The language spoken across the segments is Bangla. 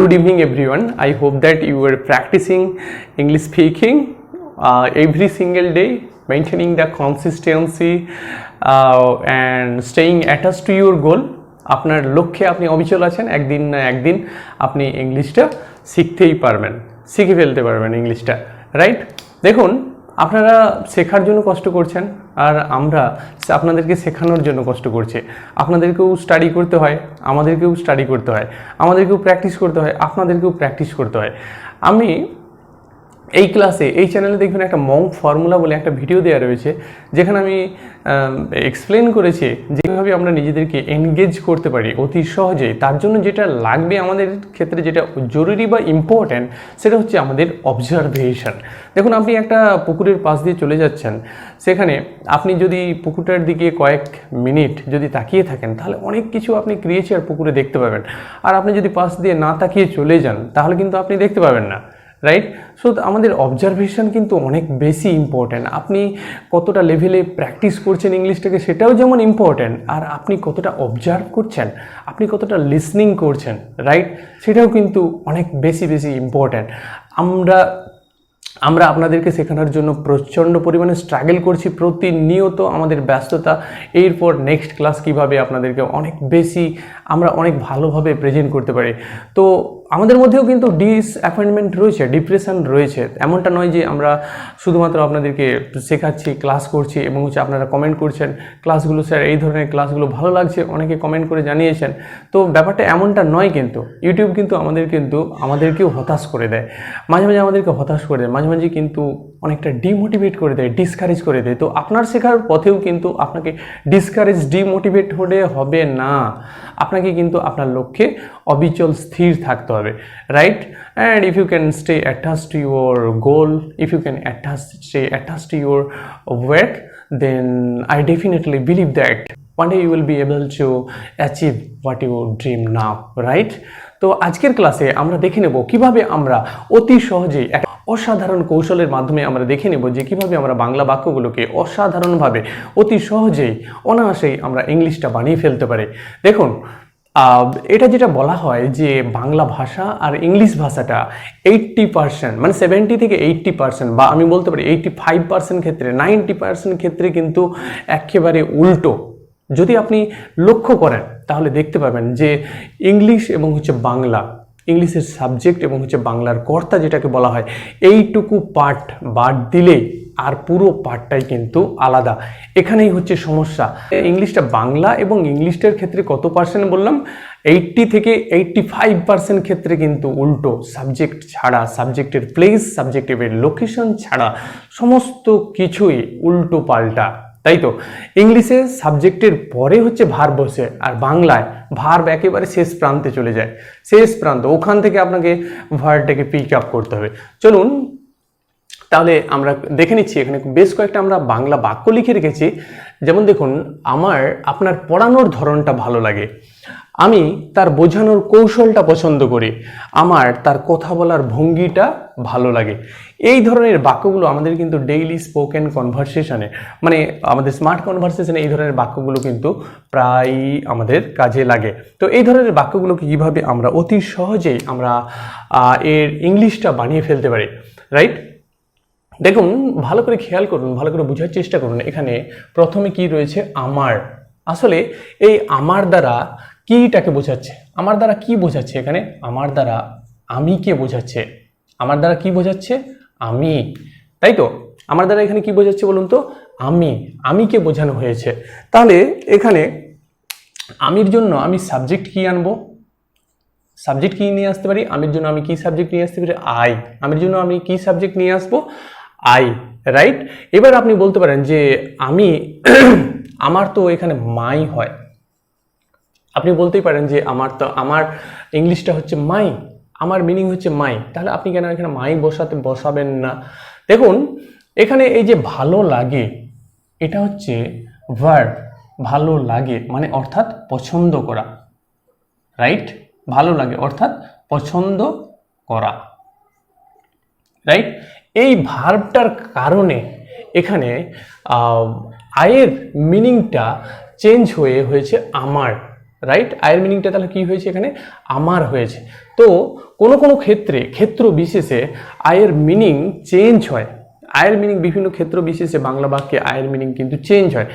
Good evening everyone I hope that you are practising English speaking every single day maintaining the consistency and staying attach to your goal আপনার লক্ষ্যে আপনি অবিচল আছেন, একদিন না একদিন আপনি ইংলিশটা শিখতেই পারবেন, শিখে ফেলতে পারবেন ইংলিশটা রাইট দেখুন আপনারা শেখার জন্য কষ্ট করছেন, আর আমরা আপনাদেরকে শেখানোর জন্য কষ্ট করছি। আপনাদেরকেও স্টাডি করতে হয়, আমাদেরকেও স্টাডি করতে হয়, আমাদেরকেও প্র্যাকটিস করতে হয়, আপনাদেরকেও প্র্যাকটিস করতে হয়। আমি এই ক্লাসে এই চ্যানেলে দেখবেন একটা মং ফর্মুলা বলে একটা ভিডিও দেওয়া রয়েছে, যেখানে আমি এক্সপ্লেন করেছি যেভাবে আমরা নিজেদেরকে এনগেজ করতে পারি অতি সহজেই তার জন্য যেটা লাগবে আমাদের ক্ষেত্রে, যেটা জরুরি বা ইম্পর্ট্যান্ট সেটা হচ্ছে আমাদের অবজারভেশন দেখুন, আপনি একটা পুকুরের পাশ দিয়ে চলে যাচ্ছেন। সেখানে আপনি যদি পুকুরটার দিকে কয়েক মিনিট যদি তাকিয়ে থাকেন, তাহলে অনেক কিছু আপনি ক্রিয়েচার পুকুরে দেখতে পাবেন। আর আপনি যদি পাশ দিয়ে না তাকিয়ে চলে যান, তাহলে কিন্তু আপনি দেখতে পাবেন না। রাইট সো আমাদের অবজারভেশন কিন্তু অনেক বেশি ইম্পর্ট্যান্ট আপনি কতটা লেভেলে প্র্যাকটিস করছেন ইংলিশটাকে সেটাও যেমন ইম্পর্ট্যান্ট আর আপনি কতটা অবজার্ভ করছেন, আপনি কতটা লিসনিং করছেন রাইট সেটাও কিন্তু অনেক বেশি বেশি ইম্পর্ট্যান্ট আমরা আমরা আপনাদেরকে শেখানোর জন্য প্রচণ্ড পরিমাণে স্ট্রাগল করছি প্রতিনিয়ত আমাদের ব্যস্ততা, এরপর নেক্সট ক্লাস কীভাবে আপনাদেরকে অনেক বেশি, আমরা অনেক ভালোভাবে প্রেজেন্ট করতে পারি। তো আমাদের মধ্যেও কিন্তু ডিসঅ্যাপয়েন্টমেন্ট রয়েছে ডিপ্রেশন রয়েছে। এমনটা নয় যে আমরা শুধুমাত্র আপনাদেরকে শেখাচ্ছি ক্লাস করছি এবং হচ্ছে আপনারা কমেন্ট করছেন ক্লাসগুলো স্যার এই ধরনের ক্লাসগুলো ভালো লাগছে, অনেকে কমেন্ট করে জানিয়েছেন। তো ব্যাপারটা এমনটা নয় কিন্তু ইউটিউব কিন্তু আমাদের কিন্তু আমাদেরকেও হতাশ করে দেয়। মাঝে মাঝে আমাদেরকে হতাশ করে দেয়, মাঝে মাঝে কিন্তু অনেকটা ডিমোটিভেট করে দেয় ডিসকারেজ করে দেয়। তো আপনার শেখার পথেও কিন্তু আপনাকে ডিসকারেজ ডিমোটিভেট হলে হবে না। আপনাকে কিন্তু আপনার লক্ষ্যে অবিচল স্থির থাকতে হবে। Right and if you can stay attach to your goal if you can attach stay attach to your work then I definitely believe that one day you will be able to achieve what you dream now, right? তো আজকের ক্লাসে আমরা দেখে নেব কীভাবে আমরা অতি সহজেই একটা অসাধারণ কৌশলের মাধ্যমে আমরা দেখে নেব যে কীভাবে আমরা বাংলা বাক্যগুলোকে অসাধারণভাবে অতি সহজেই, অনায়াসেই আমরা ইংলিশটা বানিয়ে ফেলতে পারি। দেখুন এটা যেটা বলা হয় যে বাংলা ভাষা আর ইংলিশ ভাষাটা এইট্টি পার্সেন্ট মানে সেভেন্টি থেকে এইট্টি পার্সেন্ট বা আমি বলতে পারি এইট্টি ফাইভ পার্সেন্ট ক্ষেত্রে নাইনটি পার্সেন্ট ক্ষেত্রে কিন্তু একেবারে উল্টো। যদি আপনি লক্ষ্য করেন, তাহলে দেখতে পাবেন যে ইংলিশ এবং হচ্ছে বাংলা, ইংলিশের সাবজেক্ট এবং হচ্ছে বাংলার কর্তা যেটাকে বলা হয়, এইটুকু পার্ট বাদ দিলেই আর পুরো পার্টটাই কিন্তু আলাদা। এখানেই হচ্ছে সমস্যা। ইংলিশটা বাংলা এবং ইংলিশটার ক্ষেত্রে কত পার্সেন্ট বললাম? এইটটি থেকে এইটটি ফাইভ পার্সেন্ট ক্ষেত্রে কিন্তু উল্টো। সাবজেক্ট ছাড়া সাবজেক্টের প্লেস সাবজেক্টিভের লোকেশন ছাড়া সমস্ত কিছুই উল্টো পাল্টা, তাই তো? ইংলিশে সাবজেক্টের পরে হচ্ছে ভার বসে আর বাংলায় ভার্ব একেবারে শেষ প্রান্তে চলে যায়। শেষ প্রান্ত, ওখান থেকে আপনাকে ভার্বটাকে পিক আপ করতে হবে। চলুন তাহলে আমরা দেখে নিচ্ছি, এখানে বেশ কয়েকটা আমরা বাংলা বাক্য লিখে রেখেছি। যেমন দেখুন, আমার, আপনার পড়ানোর ধরনটা ভালো লাগে। আমি তার বোঝানোর কৌশলটা পছন্দ করি। আমার তার কথা বলার ভঙ্গিটা ভালো লাগে। এই ধরনের বাক্যগুলো আমাদের কিন্তু ডেইলি স্পোকেন কনভারসেশনে মানে আমাদের স্মার্ট কনভারসেশনে এই ধরনের বাক্যগুলো কিন্তু প্রায় আমাদের কাজে লাগে। তো এই ধরনের বাক্যগুলোকে কীভাবে আমরা অতি সহজেই আমরা এর ইংলিশটা বানিয়ে ফেলতে পারি রাইট দেখুন, ভালো করে খেয়াল করুন, ভালো করে বোঝার চেষ্টা করুন এখানে প্রথমে কি রয়েছে আমার। আসলে এই আমার দ্বারা কিটাকে বোঝাচ্ছে? আমার দ্বারা কি বোঝাচ্ছে এখানে? আমার দ্বারা আমি কে বোঝাচ্ছে? আমার দ্বারা কি বোঝাচ্ছে? আমি। তাই তো? আমার দ্বারা এখানে কি বোঝাচ্ছে বলুন তো? আমি। আমিকে বোঝানো হয়েছে? তাহলে এখানে আমির জন্য আমি সাবজেক্ট কি আনব? সাবজেক্ট কি নিয়ে আসতে পারি? আমির জন্য আমি কি সাবজেক্ট নিয়ে আসতে পারি? আই আমির জন্য আমি কি সাবজেক্ট নিয়ে আসব? আই রাইট এবার আপনি বলতে পারেন যে আমি আমার তো এখানে মাই হয়। আপনি বলতেই পারেন যে আমার তো, আমার ইংলিশটা হচ্ছে মাই আমার মিনিং হচ্ছে মাই তাহলে আপনি কেন এখানে মাই বসাতে, বসাবেন না? দেখুন, এখানে এই যে ভালো লাগে, এটা হচ্ছে ভার্ব ভালো লাগে মানে অর্থাৎ পছন্দ করা রাইট ভালো লাগে, অর্থাৎ পছন্দ করা রাইট এই ভার্বটার কারণে এখানে আয়ের মিনিংটা চেঞ্জ হয়ে হয়েছে আমার রাইট আয়ের মিনিংটা তাহলে কি হয়েছে এখানে? আমার হয়েছে। তো কোনো কোনো ক্ষেত্রে, ক্ষেত্র বিশেষে আয়ের মিনিং চেঞ্জ হয়। আয়ের মিনিং বিভিন্ন ক্ষেত্র বিশেষে বাংলা বাক্যে আয়ের মিনিং কিন্তু চেঞ্জ হয়।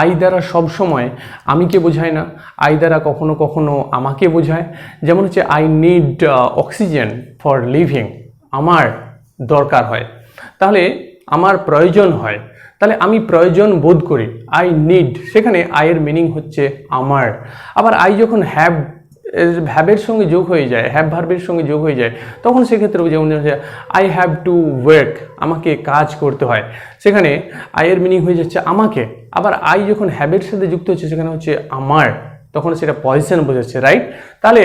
আই দ্বারা সবসময় আমিকে বোঝায় না আই দ্বারা কখনো কখনো আমাকে বোঝায়। যেমন হচ্ছে I need oxygen for living আমার। দরকার হয়। তাহলে আমার প্রয়োজন হয়। তাহলে আমি প্রয়োজন বোধ করি। আই নিড সেখানে আয়ের মিনিং হচ্ছে আমার। আবার আই যখন হ্যাভ হ্যাবের সঙ্গে যোগ হয়ে যায় হ্যাভ ভার্বের সঙ্গে যোগ হয়ে যায়, তখন সেক্ষেত্রে যেমন আই হ্যাভ টু ওয়ার্ক আমাকে কাজ করতে হয়। সেখানে আয়ের মিনিং হয়ে যাচ্ছে আমাকে। আবার আই যখন হ্যাবের সাথে যুক্ত হচ্ছে, সেখানে হচ্ছে আমার। তখন সেটা পজিশন বোঝাচ্ছে রাইট তাহলে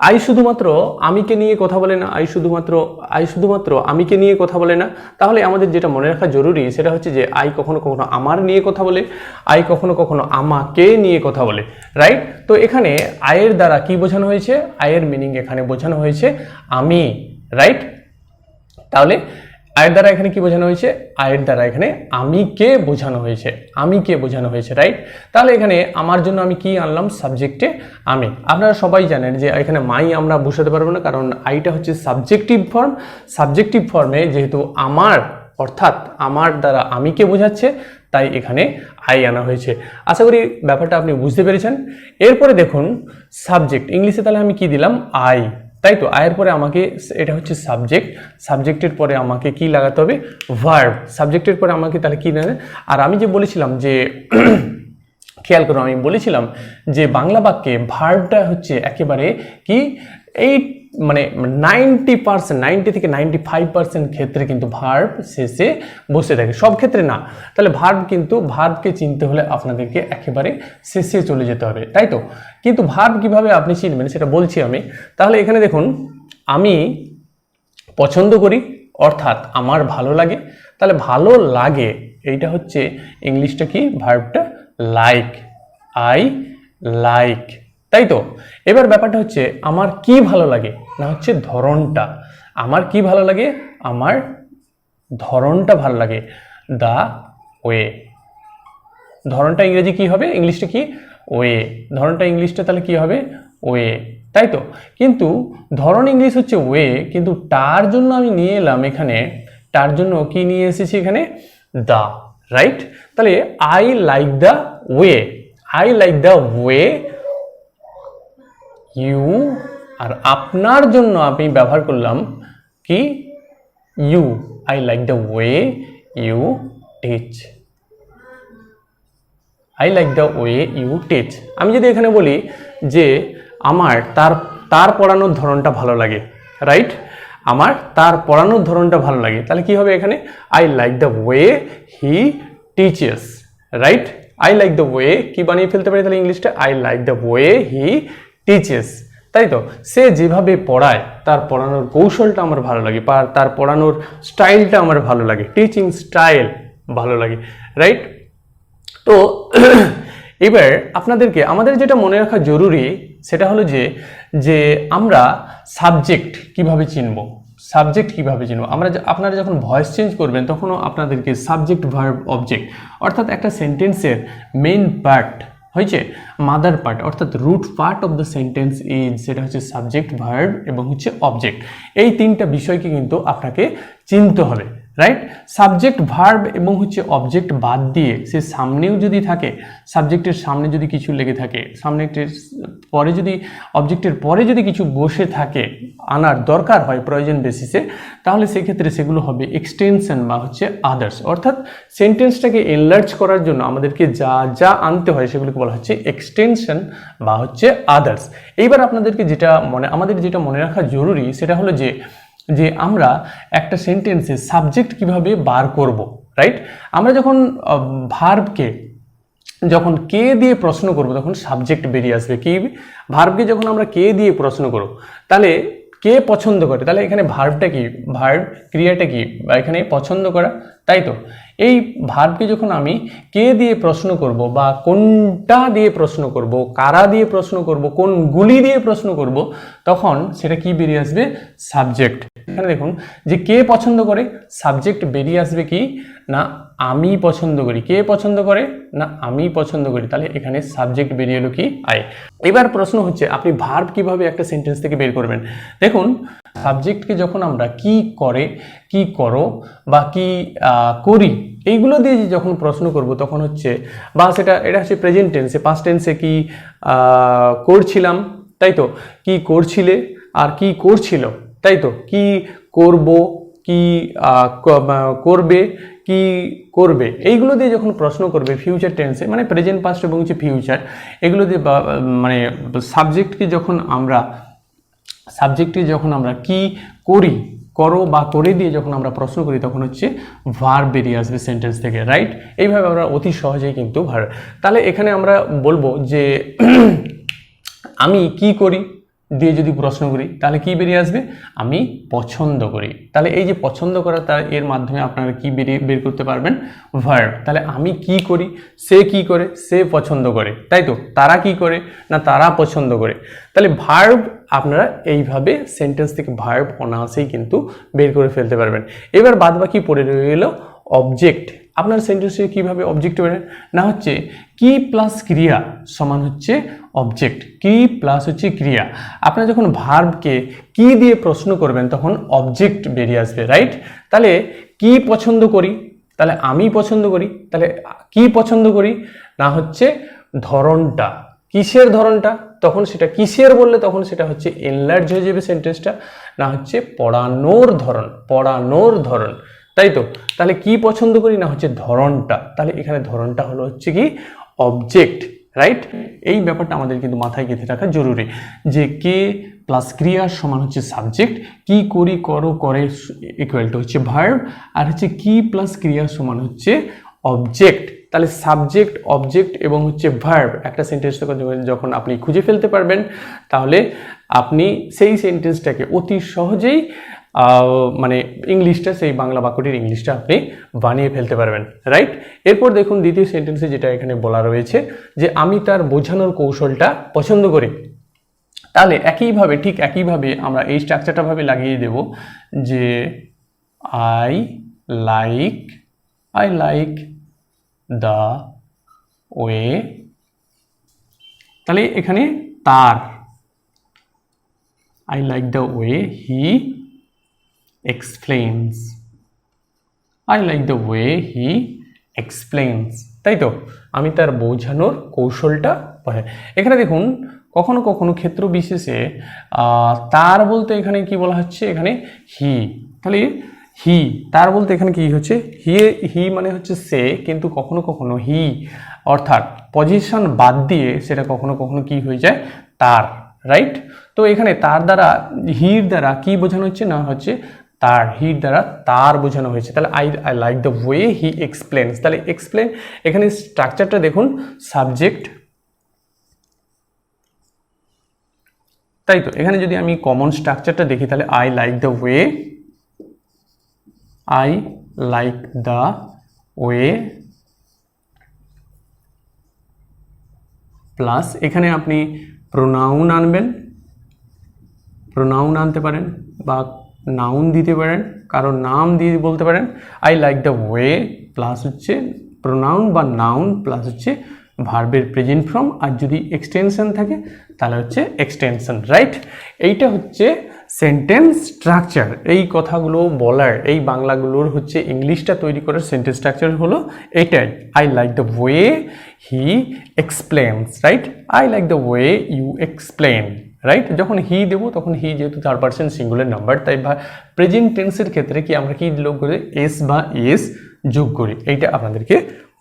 আই শুধুমাত্র আমিকে নিয়ে কথা বলে না, আই শুধুমাত্র আই শুধুমাত্র আমিকে নিয়ে কথা বলে না। তাহলে আমাদের যেটা মনে রাখা জরুরি সেটা হচ্ছে যে আই কখনো কখনো আমার নিয়ে কথা বলে, আই কখনো কখনো আমাকে নিয়ে কথা বলে রাইট তো এখানে আয়ের দ্বারা কি বোঝানো হয়েছে? আয়ের মিনিং এখানে বোঝানো হয়েছে আমি রাইট তাহলে আয়ের দ্বারা এখানে কি বোঝানো হয়েছে? আয়ের দ্বারা এখানে আমি কে বোঝানো হয়েছে? আমি কে বোঝানো হয়েছে রাইট তাহলে এখানে আমার জন্য আমি কি আনলাম? সাবজেক্টে আমি। আপনারা সবাই জানেন যে এখানে মাই আমরা বসাতে পারব না, কারণ আইটা হচ্ছে সাবজেক্টিভ ফর্ম সাবজেক্টিভ ফর্মে যেহেতু আমার, অর্থাৎ আমার দ্বারা আমি কে বোঝাচ্ছে, তাই এখানে আই আনা হয়েছে। আশা করি ব্যাপারটা আপনি বুঝতে পেরেছেন। এরপরে দেখুন সাবজেক্ট ইংলিশে তাহলে আমি কি দিলাম? আই তাই তো আয়ের পরে আমাকে এটা হচ্ছে সাবজেক্ট সাবজেক্টের পরে আমাকে কি লাগাতে হবে? ভার্ব সাবজেক্টের পরে আমাকে তাহলে কি লাগে আর আমি যে বলেছিলাম যে, খেয়াল করো, আমি বলেছিলাম যে বাংলা বাক্যে ভার্বটা হচ্ছে একেবারে কি? এই মানে নাইনটি পার্সেন্ট, নাইনটি থেকে নাইনটি ফাইভ পার্সেন্ট ক্ষেত্রে কিন্তু ভার্ব শেষে বসে থাকে। সব ক্ষেত্রে না। তাহলে ভার্ব কিন্তু ভার্বকে চিনতে হলে আপনাদেরকে একেবারে শেষে চলে যেতে হবে, তাই তো? কিন্তু ভার্ব কীভাবে আপনি চিনবেন সেটা বলছি আমি। তাহলে এখানে দেখুন, আমি পছন্দ করি, অর্থাৎ আমার ভালো লাগে। তাহলে ভালো লাগে, এইটা হচ্ছে ইংলিশটা কি? ভার্বটা লাইক আই লাইক তাই তো? এবার ব্যাপারটা হচ্ছে, আমার কি ভালো লাগে? না হচ্ছে ধরনটা আমার কি ভালো লাগে? আমার ধরনটা ভালো লাগে। The way. ধরনটা ইংরেজি কি হবে? ইংলিশটা কি? ওয়ে। ধরনটা ইংলিশটা তাহলে কি হবে? ওয়ে। তাই তো? কিন্তু ধরন ইংলিশ হচ্ছে ওয়ে, কিন্তু তার জন্য আমি নিয়ে এলাম এখানে, তার জন্য কি নিয়ে এসেছি এখানে? দা। রাইট? তাহলে I like the way. I like the way. You are আপনার জন্য আমি ব্যবহার করলাম কি? You I like the way you teach I like the way you teach আমি যদি এখানে বলি যে আমার তার তার পড়ানোর ধরনটা ভালো লাগে রাইট আমার তার পড়ানোর ধরনটা ভালো লাগে, তাহলে কি হবে এখানে? I like the way he teaches right I like the way কি বানিয়ে ফেলতে পারি তাহলে ইংলিশটা? I like the way he teaches তাই তো সে যেভাবে পড়ায়, তার পড়ানোর কৌশলটা আমার ভালো লাগে তার পড়ানোর স্টাইলটা আমার ভালো লাগে টিচিং স্টাইল ভালো লাগে রাইট তো এবার আপনাদেরকে, আমাদের যেটা মনে রাখা জরুরি, সেটা হলো যে যে আমরা সাবজেক্ট কীভাবে চিনব? সাবজেক্ট কীভাবে চিনব? আমরা আপনারা যখন ভয়েস চেঞ্জ করবেন, তখনও আপনাদেরকে সাবজেক্ট ভার্ব অবজেক্ট অর্থাৎ একটা সেন্টেন্সের মেইন পার্ট হয়েছে মাদার পার্ট অর্থাৎ root part of the sentence is সেটা হচ্ছে সাবজেক্ট ভার্ব এবং হচ্ছে অবজেক্ট এই তিনটা বিষয়কে কিন্তু আপনাকে চিনতে হবে। রাইট সাবজেক্ট ভার্ব এবং হচ্ছে অবজেক্ট বাদ দিয়ে সে সামনেও যদি থাকে সাবজেক্টের সামনে যদি কিছু লেগে থাকে সাবজেক্টের পরে যদি অবজেক্টের পরে যদি কিছু বসে থাকে, আনার দরকার হয় প্রয়োজন বেসিসে তাহলে সেক্ষেত্রে সেগুলো হবে এক্সটেনশন বা হচ্ছে আদার্স অর্থাৎ সেন্টেন্সটাকে এনলার্জ করার জন্য আমাদেরকে যা যা আনতে হয় সেগুলোকে বলা হচ্ছে এক্সটেনশন বা হচ্ছে আদার্স এইবার আপনাদেরকে যেটা মনে, আমাদের যেটা মনে রাখা জরুরি সেটা হলো যে যে আমরা একটা সেন্টেন্সে সাবজেক্ট কীভাবে বার করব রাইট আমরা যখন ভার্বকে যখন কে দিয়ে প্রশ্ন করব, তখন সাবজেক্ট বেরিয়ে আসবে। কি? ভার্বকে যখন আমরা কে দিয়ে প্রশ্ন করব, তাহলে কে পছন্দ করে। তাহলে এখানে ভার্বটা কি? ভার্ব ক্রিয়াটা কি? বা এখানে পছন্দ করা, তাই তো? এই ভার্বকে যখন আমি কে দিয়ে প্রশ্ন করব বা কোনটা দিয়ে প্রশ্ন করব, কারা দিয়ে প্রশ্ন করব কোনগুলি দিয়ে প্রশ্ন করব তখন সেটা কি বেরিয়ে আসবে? সাবজেক্ট। এখানে দেখুন, যে কে পছন্দ করে, সাবজেক্ট বেরিয়ে আসবে কি? না, আমি পছন্দ করি। কে পছন্দ করে? না, আমি পছন্দ করি। তাহলে এখানে সাবজেক্ট বেরিয়ে এলো কি? আই এবার প্রশ্ন হচ্ছে, আপনি ভার্ব কীভাবে একটা সেন্টেন্স থেকে বের করবেন? দেখুন, সাবজেক্টকে যখন আমরা কি করে, কি করো বা কি করি, এইগুলো দিয়ে যখন প্রশ্ন করব, তখন হচ্ছে, বা সেটা, এটা হচ্ছে প্রেজেন্ট টেন্সে পাস্ট টেন্সে কি করছিলাম তাই তো কি করছিলে আর কি করছিল? তাই তো কি করব, কি করবে কি করবে? এইগুলো দিয়ে যখন প্রশ্ন করবে ফিউচার টেন্সে মানে প্রেজেন্ট পাস্ট এবং হচ্ছে ফিউচার এগুলো দিয়ে মানে সাবজেক্টকে যখন আমরা সাবজেক্টে যখন আমরা কি করি, করো বা করে দিয়ে যখন আমরা প্রশ্ন করি, তখন হচ্ছে ভার বেরিয়ে আসবে সেন্টেন্স থেকে রাইট এইভাবে আমরা অতি সহজেই কিন্তু ভার, তাহলে এখানে আমরা বলব যে আমি কি করি? দিয়ে যদি প্রশ্ন করি, তাহলে কি বেরিয়ে আসবে? আমি পছন্দ করি। তাহলে এই যে পছন্দ করা, তার এর মাধ্যমে আপনারা কি বেরিয়ে, বের করতে পারবেন? ভার্ব তাহলে আমি কি করি? সে কি করে? সে পছন্দ করে। তাই তো? তারা কি করে? না, তারা পছন্দ করে। তাহলে ভার্ব আপনারা এইভাবে সেন্টেন্স থেকে ভার্ব অনায়াসেই কিন্তু বের করে ফেলতে পারবেন। এবার বাদ বাকি পড়ে রয়ে গেল অবজেক্ট আপনার সেন্টেন্সে কীভাবে অবজেক্ট বেরেন না হচ্ছে কি প্লাস ক্রিয়া সমান হচ্ছে অবজেক্ট কি প্লাস হচ্ছে ক্রিয়া? আপনারা যখন ভার্বকে কি দিয়ে প্রশ্ন করবেন, তখন অবজেক্ট বেরিয়ে আসবে রাইট তাহলে কি পছন্দ করি? তাহলে আমি পছন্দ করি। তাহলে কি পছন্দ করি? না হচ্ছে ধরনটা কিসের ধরনটা তখন সেটা কিসের বললে তখন সেটা হচ্ছে এনলার্জ হয়ে যাবে সেন্টেন্সটা না হচ্ছে পড়ানোর ধরন পড়ানোর ধরন তাই তো? তাহলে কি পছন্দ করি না হচ্ছে ধরনটা তাহলে এখানে ধরনটা হলো হচ্ছে কি অবজেক্ট রাইট এই ব্যাপারটা আমাদের কিন্তু মাথায় গেঁথে রাখা জরুরি যে কে প্লাস ক্রিয়ার সমান হচ্ছে সাবজেক্ট কি করি, করো, করে ইকুয়াল টু হচ্ছে ভার্ব আর হচ্ছে কি প্লাস ক্রিয়ার সমান হচ্ছে অবজেক্ট তাহলে সাবজেক্ট অবজেক্ট এবং হচ্ছে ভার্ব একটা সেন্টেন্স যখন আপনি খুঁজে ফেলতে পারবেন, তাহলে আপনি সেই সেন্টেন্সটাকে অতি সহজেই মানে ইংলিশটা, সেই বাংলা বাক্যটির ইংলিশটা আপনি বানিয়ে ফেলতে পারবেন রাইট এরপর দেখুন দ্বিতীয় সেন্টেন্সে যেটা এখানে বলা রয়েছে যে, আমি তার বোঝানোর কৌশলটা পছন্দ করি। তাহলে একইভাবে, ঠিক একইভাবে আমরা এই স্ট্রাকচারটা ভাবে লাগিয়ে দেব যে I like I like the way তাহলে এখানে তার I like the way he explains I like the way he explains তাই তো? আমি তার বোঝানোর কৌশলটা পড়ে। এখানে দেখুন, কখনো কখনো ক্ষেত্র বিশেষে তার বলতে এখানে কি বলা হচ্ছে? এখানে হি তাহলে হি তার বলতে এখানে কি হচ্ছে? হি হি মানে হচ্ছে সে, কিন্তু কখনো কখনো হি অর্থাৎ পজিশন বাদ দিয়ে সেটা কখনো কখনো কি হয়ে যায়? তার রাইট তো এখানে তার দ্বারা হির দ্বারা কি বোঝানো হচ্ছে? না হচ্ছে তার হির দ্বারা তার বোঝানো হয়েছে। তাহলে I I like the way he explains তাহলে এক্সপ্লেন এখানে স্ট্রাকচারটা দেখুন সাবজেক্ট তাই তো, এখানে যদি আমি কমন স্ট্রাকচারটা দেখি, তাহলে I like the way I like the way plus এখানে আপনি প্রোনাউন আনবেন। প্রোনাউন আনতে পারেন বা নাউন দিতে পারেন, কারও নাম দিয়ে বলতে পারেন। I like the way plus হচ্ছে প্রোনাউন বা নাউন প্লাস হচ্ছে ভার্বের প্রেজেন্ট ফর্ম আর যদি এক্সটেনশন থাকে, তাহলে হচ্ছে এক্সটেনশন রাইট এইটা হচ্ছে সেন্টেন্স স্ট্রাকচার এই কথাগুলো বলার, এই বাংলাগুলোর হচ্ছে ইংলিশটা তৈরি করার সেন্টেন্স স্ট্রাকচার হলো এটাই I like the way he explains right I like the way you explain right যখন হি দেবো, তখন হি যেহেতু থার্ড পার্সেন্ট সিঙ্গুলার নাম্বার তাই প্রেজেন্ট টেন্সের ক্ষেত্রে কি আমরা কি যোগ করে এস বা এস যোগ করি? এইটা আপনাদেরকে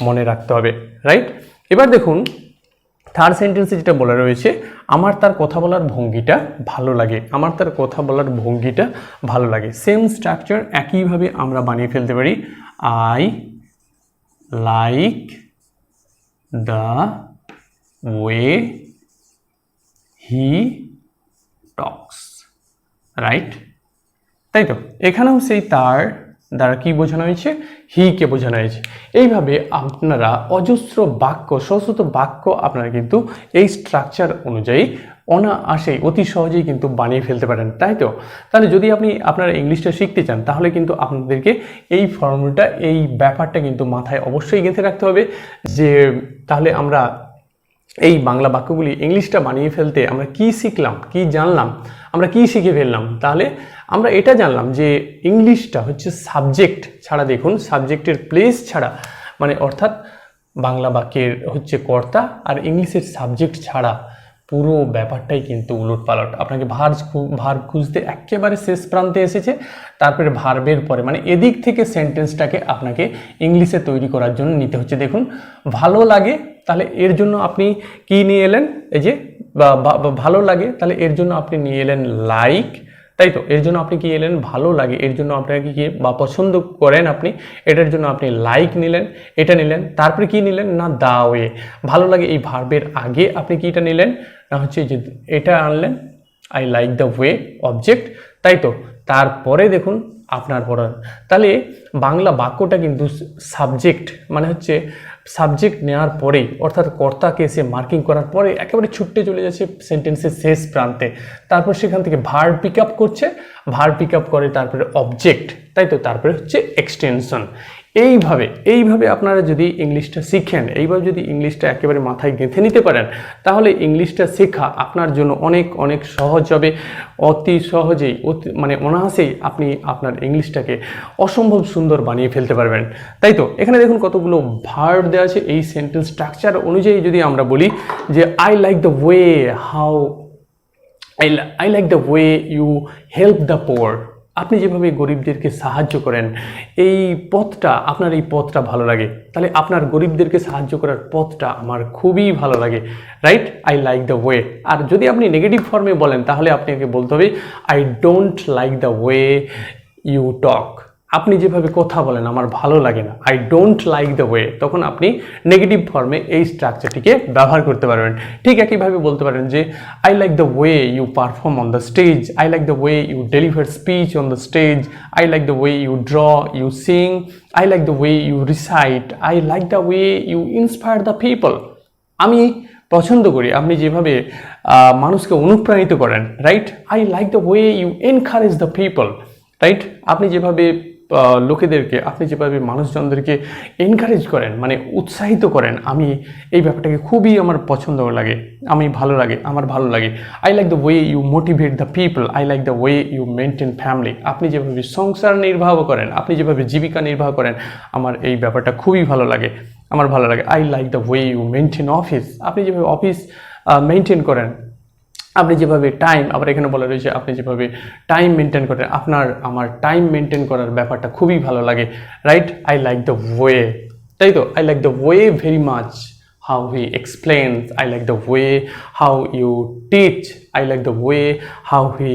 মনে রাখতে হবে। রাইট এবার দেখুন থার্ড সেন্টেন্সে যেটা বলা রয়েছে, আমার তার কথা বলার ভঙ্গিটা ভালো লাগে। আমার তার কথা বলার ভঙ্গিটা ভালো লাগে। সেম স্ট্রাকচার একইভাবে আমরা বানিয়ে ফেলতে পারি। I like the way he talks right তাই তো? এখানেও সেই তার দ্বারা কি বোঝানো হয়েছে? হিকে বোঝানো হয়েছে। এইভাবে আপনারা অজস্র বাক্য শত বাক্য আপনারা কিন্তু এই স্ট্রাকচার অনুযায়ী অনায়াসেই অতি সহজেই কিন্তু বানিয়ে ফেলতে পারেন, তাই তো? তাহলে যদি আপনি আপনারা ইংলিশটা শিখতে চান, তাহলে কিন্তু আপনাদেরকে এই ফর্মুলাটা এই ব্যাপারটা কিন্তু মাথায় অবশ্যই গেঁথে রাখতে হবে যে তাহলে আমরা এই বাংলা বাক্যগুলি ইংলিশটা বানিয়ে ফেলতে আমরা কি শিখলাম, কি জানলাম, আমরা কি শিখে ফেললাম? তাহলে আমরা এটা জানলাম যে ইংলিশটা হচ্ছে সাবজেক্ট ছাড়া দেখুন, সাবজেক্টের প্লেস ছাড়া মানে অর্থাৎ বাংলা বাক্যের হচ্ছে কর্তা আর ইংলিশের সাবজেক্ট ছাড়া। পুরো ব্যাপারটাই কিন্তু উলট পালট আপনাকে ভার ভার খুঁজতে একেবারে শেষ প্রান্তে এসেছে। তারপরে ভার্বের পরে মানে এদিক থেকে সেন্টেন্সটাকে আপনাকে ইংলিশে তৈরি করার জন্য নিতে হচ্ছে। দেখুন, ভালো লাগে, তাহলে এর জন্য আপনি কি নিয়ে এলেন? এই যে ভালো লাগে, তাহলে এর জন্য আপনি নিয়ে এলেন লাইক তাই তো? এর জন্য আপনি কি এলেন? ভালো লাগে। এর জন্য আপনাকে কি বা পছন্দ করেন আপনি? এটার জন্য আপনি লাইক নিলেন, এটা নিলেন, তারপরে কি নিলেন? না দা ওয়ে ভালো লাগে এই ভার্বের আগে আপনি কিটা নিলেন? না হচ্ছে যে এটা আনলেন। I like the way object তাই তো? তারপরে দেখুন আপনার পড়ার তাহলে বাংলা বাক্যটা কিন্তু সাবজেক্ট মানে হচ্ছে সাবজেক্ট নেওয়ার পরে অর্থাৎ কর্তাকে এসে মার্কিং করার পরে একেবারে ছুটতে চলে যাচ্ছে সেন্টেন্সের শেষ প্রান্তে। তারপর সেখান থেকে ভার পিক আপ করছে ভার পিক আপ করে তারপরে অবজেক্ট তাই তো? তারপরে হচ্ছে এক্সটেনশন এইভাবে এইভাবে আপনারা যদি ইংলিশটা শিখেন, এইভাবে যদি ইংলিশটা একেবারে মাথায় গেঁথে নিতে পারেন, তাহলে ইংলিশটা শেখা আপনার জন্য অনেক অনেক সহজ হবে। অতি সহজেই, অতি মানে অনায়াসেই আপনি আপনার ইংলিশটাকে অসম্ভব সুন্দর বানিয়ে ফেলতে পারবেন। তাই তো? এখানে দেখুন কতগুলো ভার্ব দেওয়া আছে। এই সেন্টেন্স স্ট্রাকচার অনুযায়ী যদি আমরা বলি যে I like the way how I I like the way you help the poor আপনি যেভাবে গরিবদেরকে সাহায্য করেন, এই পথটা, আপনার এই পথটা ভালো লাগে। তাহলে আপনার গরিবদেরকে সাহায্য করার পথটা আমার খুবই ভালো লাগে। Right I like the way আর যদি আপনি নেগেটিভ ফর্মে বলেন, তাহলে আপনাকে বলতে হবে I don't like the way you talk আপনি যেভাবে কথা বলেন, আমার ভালো লাগে না। I don't like the way তখন আপনি নেগেটিভ ফর্মে এই স্ট্রাকচারটিকে ব্যবহার করতে পারবেন। ঠিক একইভাবে বলতে পারেন যে I like the way you perform on the stage I like the way you deliver speech on the stage I like the way you draw you sing I like the way you recite I like the way you inspire the people আমি পছন্দ করি, আপনি যেভাবে মানুষকে অনুপ্রাণিত করেন right I like the way you encourage the people right আপনি যেভাবে লোকেদেরকে, আপনি যেভাবে মানুষজনদেরকে এনকারেজ করেন মানে উৎসাহিত করেন, আমি এই ব্যাপারটাকে খুবই আমার পছন্দ লাগে, আমি ভালো লাগে, আমার ভালো লাগে। I like the way you motivate the people I like the way you maintain family আপনি যেভাবে সংসার নির্বাহ করেন, আপনি যেভাবে জীবিকা নির্বাহ করেন, আমার এই ব্যাপারটা খুবই ভালো লাগে, আমার ভালো লাগে। I like the way you maintain office আপনি যেভাবে অফিস মেনটেন করেন আপনি যেভাবে টাইম আবার এখানে বলা রয়েছে আপনি যেভাবে টাইম মেনটেন করেন, আপনার, আমার টাইম মেনটেন করার ব্যাপারটা খুবই ভালো লাগে right I like the way তাই তো? I like the way very much how he explains I like the way how you teach I like the way how he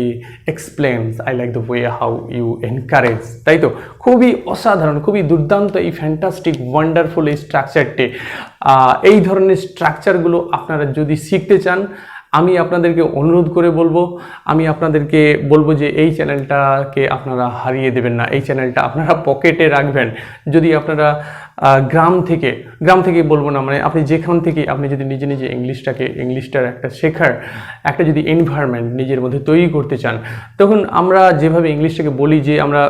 explains I like the way how you encourage তাই তো? খুবই অসাধারণ, খুবই দুর্দান্ত এই ফ্যান্টাস্টিক ওয়ান্ডারফুল এই স্ট্রাকচারটি এই ধরনের স্ট্রাকচারগুলো আপনারা যদি শিখতে চান আমি আপনাদেরকে অনুরোধ করে বলব, আমি আপনাদেরকে বলব যে এই চ্যানেলটাকে আপনারা হারিয়ে দেবেন না, এই চ্যানেলটা আপনারা পকেটে রাখবেন। যদি আপনারা গ্রাম থেকে গ্রাম থেকে বলব না মানে আপনি যেখান থেকে, আপনি যদি নিজে নিজে ইংলিশটাকে, ইংলিশটার একটা শেখার, একটা যদি এনভায়রনমেন্ট নিজের মধ্যে তৈরি করতে চান, তখন আমরা যেভাবে ইংলিশটাকে বলি যে আমরা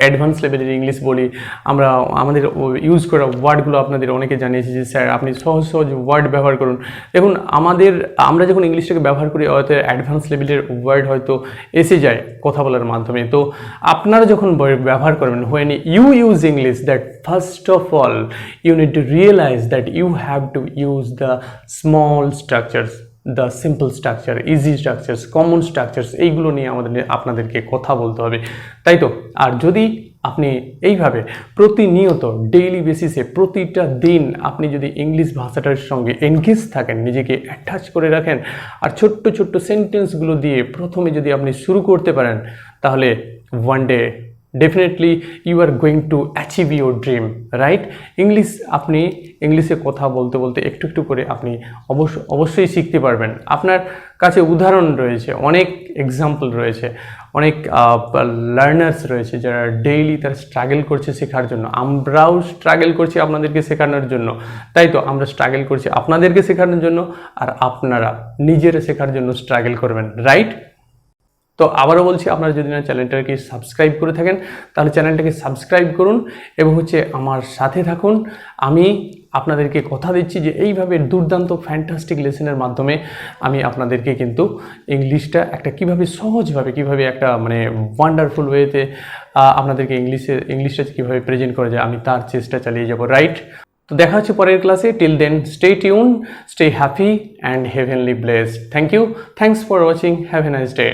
অ্যাডভান্স লেভেলের ইংলিশ বলি। আমরা, আমাদের ইউজ করা ওয়ার্ডগুলো আপনাদের অনেকে জানিয়েছি যে, স্যার, আপনি সহজ সহজ ওয়ার্ড ব্যবহার করুন। দেখুন, আমাদের, আমরা যখন ইংলিশটাকে ব্যবহার করি, হয়তো অ্যাডভান্স লেভেলের ওয়ার্ড হয়তো এসে যায় কথা বলার মাধ্যমে। তো আপনারা যখন ব্যবহার করবেন when you use English that first of all you need to realize that you have to use the small structures the simple structure easy structures common structures এইগুলো নিয়ে আমাদের আপনাদেরকে কথা বলতে হবে। তাই তো? আর যদি আপনি এইভাবে প্রতিনিয়ত ডেইলি বেসিসে প্রতিটা দিন আপনি যদি ইংলিশ ভাষাটার সঙ্গে এনগেজ থাকেন, নিজেকে অ্যাটাচ করে রাখেন, আর ছোট্ট ছোট্ট সেন্টেন্সগুলো দিয়ে প্রথমে যদি আপনি শুরু করতে পারেন, তাহলে one day definitely you are going to achieve your dream right English আপনি ইংলিশে কথা বলতে বলতে একটু একটু করে আপনি অবশ্য, অবশ্যই শিখতে পারবেন। আপনার কাছে উদাহরণ রয়েছে, অনেক এক্সাম্পল রয়েছে, অনেক লার্নার্স রয়েছে যারা ডেইলি তারা স্ট্রাগল করছে শেখার জন্য। আমরাও স্ট্রাগল করছি আপনাদেরকে শেখানোর জন্য। তাই তো, আমরা স্ট্রাগল করছি আপনাদেরকে শেখানোর জন্য আর আপনারা নিজেরা শেখার জন্য স্ট্রাগল করবেন রাইট তো আবারও বলছি, আপনারা যদি না চ্যানেলটাকে সাবস্ক্রাইব করে থাকেন, তাহলে চ্যানেলটাকে সাবস্ক্রাইব করুন এবং হচ্ছে আমার সাথে থাকুন। আমি আপনাদেরকে কথা দিচ্ছি যে এইভাবে দুর্দান্ত ফ্যান্টাস্টিক লেসনের মাধ্যমে আমি আপনাদেরকে কিন্তু ইংলিশটা একটা কীভাবে সহজভাবে, কীভাবে একটা মানে ওয়ান্ডারফুল ওয়েতে আপনাদেরকে ইংলিশে ইংলিশটা কীভাবে প্রেজেন্ট করা যায়, আমি তার চেষ্টা চালিয়ে যাব রাইট তো দেখা হচ্ছে পরের ক্লাসে till then stay tune stay happy and heavenly blessed thank you thanks for watching have a nice day